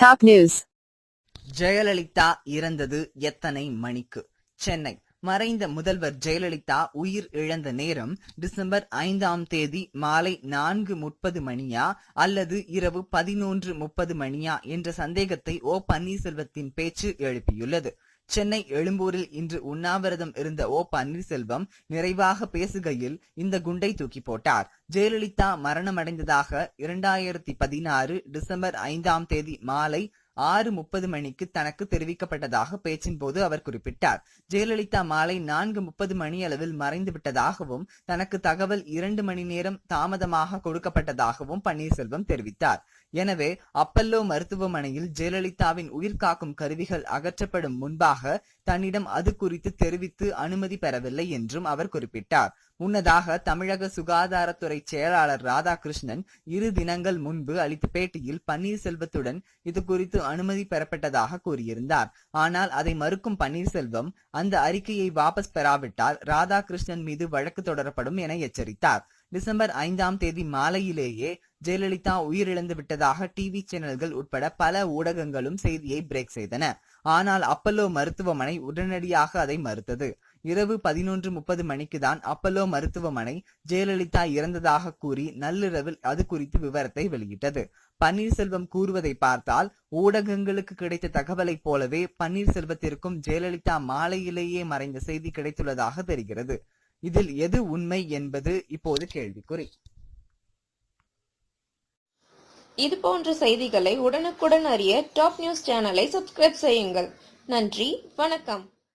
Top news Jayalalithaa இறந்தது எத்தனை மணிக்கு? சென்னை. மறைந்த முதல்வர் ஜெயலலிதா உயிர் இழந்த நேரம் டிசம்பர் ஐந்தாம் தேதி மாலை நான்கு முப்பது மணியா அல்லது இரவு பதினொன்று முப்பது மணியா என்ற சந்தேகத்தை ஓ பன்னீர்செல்வத்தின் பேச்சு எழுப்பியுள்ளது. சென்னை எழும்பூரில் இன்று உண்ணாவிரதம் இருந்த ஓ பன்னீர்செல்வம் நிறைவாக பேசுகையில் இந்த குண்டை தூக்கி போட்டார். ஜெயலலிதா மரணமடைந்ததாக இரண்டாயிரத்தி பதினாறு டிசம்பர் ஐந்தாம் தேதி மாலை ஆறு முப்பது மணிக்கு தனக்கு தெரிவிக்கப்பட்டதாக பேச்சின் போது அவர் குறிப்பிட்டார். ஜெயலலிதா மாலை நான்கு முப்பது மணி அளவில் மறைந்து விட்டதாகவும் தனக்கு தகவல் இரண்டு மணி நேரம் தாமதமாக கொடுக்கப்பட்டதாகவும் பன்னீர்செல்வம் தெரிவித்தார். எனவே அப்பல்லோ மருத்துவமனையில் ஜெயலலிதாவின் உயிர் காக்கும் கருவிகள் அகற்றப்படும் முன்பாக தன்னிடம் அது குறித்து தெரிவித்து அனுமதி பெறவில்லை என்றும் அவர் குறிப்பிட்டார். முன்னதாக தமிழக சுகாதாரத்துறை செயலாளர் ராதாகிருஷ்ணன் இரு தினங்கள் முன்பு அளித்த பேட்டியில் பன்னீர்செல்வத்துடன் இது குறித்து அனுமதி பெறப்பட்டதாக கூறியிருந்தார். ஆனால் அதை மறுக்கும் பன்னீர்செல்வம் அந்த அறிக்கையை வாபஸ் பெறாவிட்டால் ராதாகிருஷ்ணன் மீது வழக்கு தொடரப்படும் என எச்சரித்தார். டிசம்பர் ஐந்தாம் தேதி மாலையிலேயே ஜெயலலிதா உயிரிழந்து விட்டதாக டிவி சேனல்கள் உட்பட பல ஊடகங்களும் செய்தியை பிரேக் செய்தன. ஆனால் அப்பல்லோ மருத்துவமனை உடனடியாக அதை மறுத்தது. இரவு பதினொன்று முப்பது மணிக்கு தான் அப்பல்லோ மருத்துவமனை ஜெயலலிதா இறந்ததாக கூறி நள்ளிரவில் அது குறித்து விவரத்தை வெளியிட்டது. பன்னீர்செல்வம் கூறுவதை பார்த்தால் ஊடகங்களுக்கு கிடைத்த தகவலை போலவே பன்னீர்செல்வத்திற்கும் ஜெயலலிதா மாலையிலேயே மறைந்த செய்தி கிடைத்துள்ளதாக தெரிகிறது. இதில் எது உண்மை என்பது இப்போது கேள்விக்குறி. இது போன்ற செய்திகளை உடனுக்குடன் அறிய டாப் நியூஸ் சேனலை சப்ஸ்கிரைப் செய்யுங்கள். நன்றி வணக்கம்.